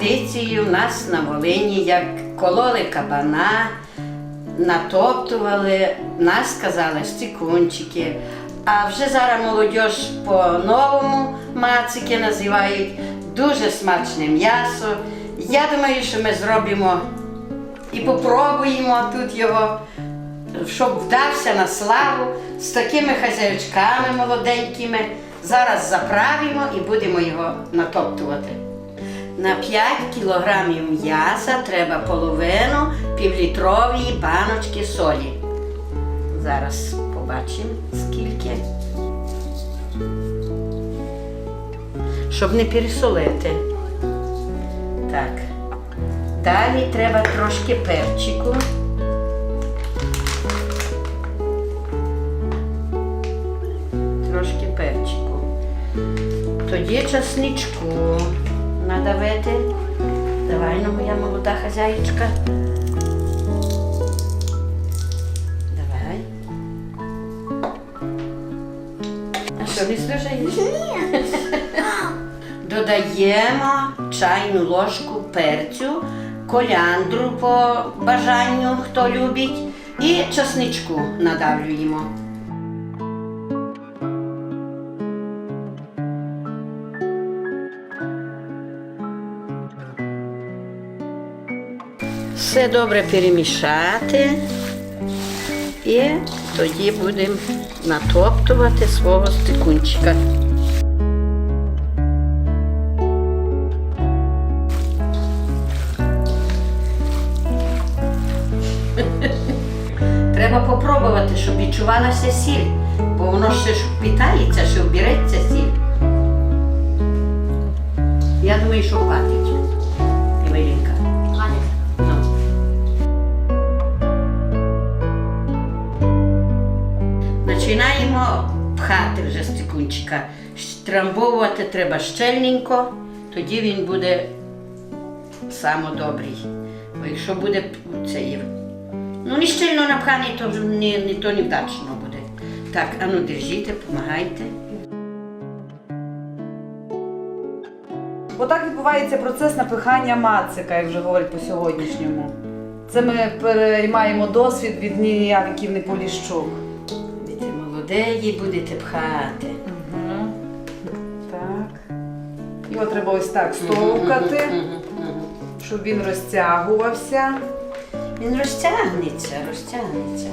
За традицією в нас на Волині, як кололи кабана, натоптували, нас казали стікунчики. А вже зараз молодь по-новому мацики називають. Дуже смачне м'ясо. Я думаю, що ми зробимо і попробуємо тут його, щоб вдався на славу з такими хазяючками молоденькими. Зараз заправимо і будемо його натоптувати. На 5 кілограмів м'яса треба половину півлітрової баночки солі. Зараз побачимо скільки. Щоб не пересолити. Так. Далі треба трошки перчику. Трошки перчику. Тоді часничку надавити. Давай, ну моя молода хазяїчка. Давай. А що, не служаєш? Додаємо чайну ложку перцю, коляндру по бажанню, хто любить, і часничку надавлюємо. Все добре перемішати і тоді будемо натоптувати свого стикунчика. Треба попробувати, щоб відчувалася сіль, бо воно ще ж впітається, ще вбереться сіль. Я думаю, що хватить. Пхати вже стикунчика. Трамбовувати треба щельненько, тоді він буде самодобрий. Бо якщо буде цей, ну не щільно напханий, то не, не, то невдачно буде. Так, ану держіть, допомагайте. Отак відбувається процес напихання мацика, як вже говорять по сьогоднішньому. Це ми переймаємо досвід від Ніни Явиківни Поліщук. Будете молодеї, будете пхати. Угу. Так. Його треба ось так стовкати, щоб він розтягувався. Він розтягнеться, розтягнеться.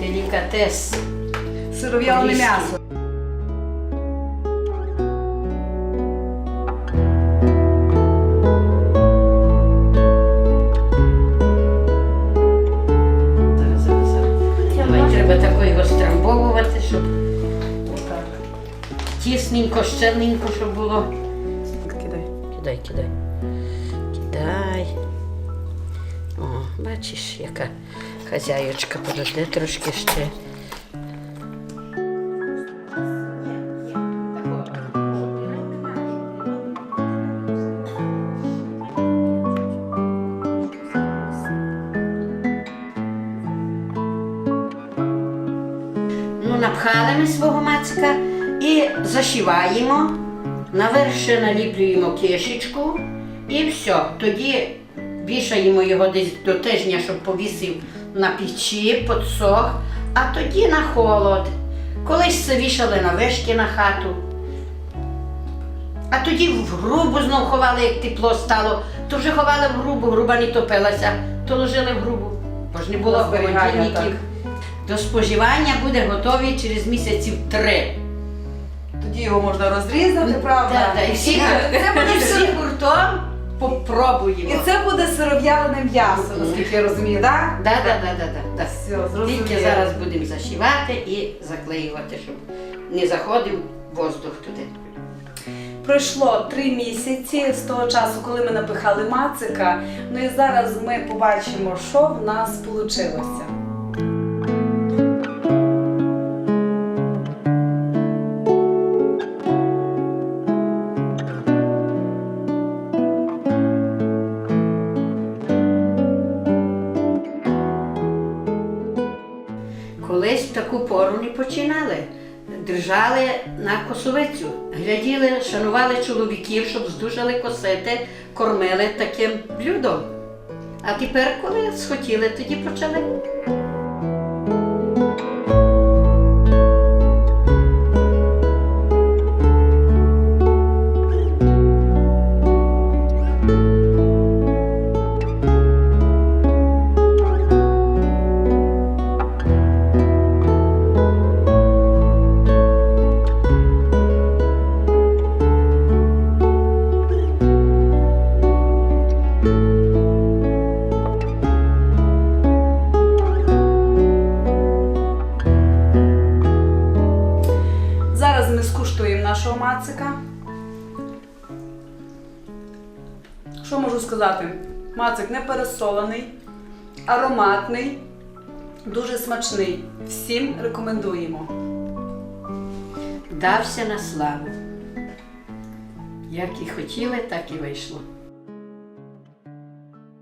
Делікатес. Поліський. м'ясо. Тісненько, щеленько, щоб було. Кидай. Кидай, кидай. Кидай. О, бачиш, яка хазяючка подожди трошки ще. Напхали ми свого мацика і зашиваємо. Наверх ще наліплюємо кишечку і все. Тоді вішаємо його десь до тижня, щоб повісив на печі, подсох, а тоді на холод. Колись це вішали на вишки на хату. А тоді в грубу знов ховали, як тепло стало, то вже ховали в грубу, груба не топилася, то ложили в грубу. Бо ж не було холодильників. До споживання буде готовий через місяців три. Тоді його можна розрізати, правда? Так, так, і всі, це буде всі гуртом попробуємо. І це буде сиров'ялене м'ясо, наскільки я розумію, так? Да, да, да, да, да, да. Все, зрозуміло. Тільки зараз будемо зашивати і заклеювати, щоб не заходив воздух туди. Пройшло три місяці з того часу, коли ми напихали мацика. Ну і зараз ми побачимо, що в нас вийшло. Колись таку пору починали. Держали на косовицю, гляділи, шанували чоловіків, щоб здужали косити, кормили таким блюдом. А тепер, коли схотіли, тоді почали. Скуштуємо нашого мацика. Що можу сказати? Мацик не пересолений, ароматний, дуже смачний. Всім рекомендуємо. Дався на славу. Як і хотіли, так і вийшло.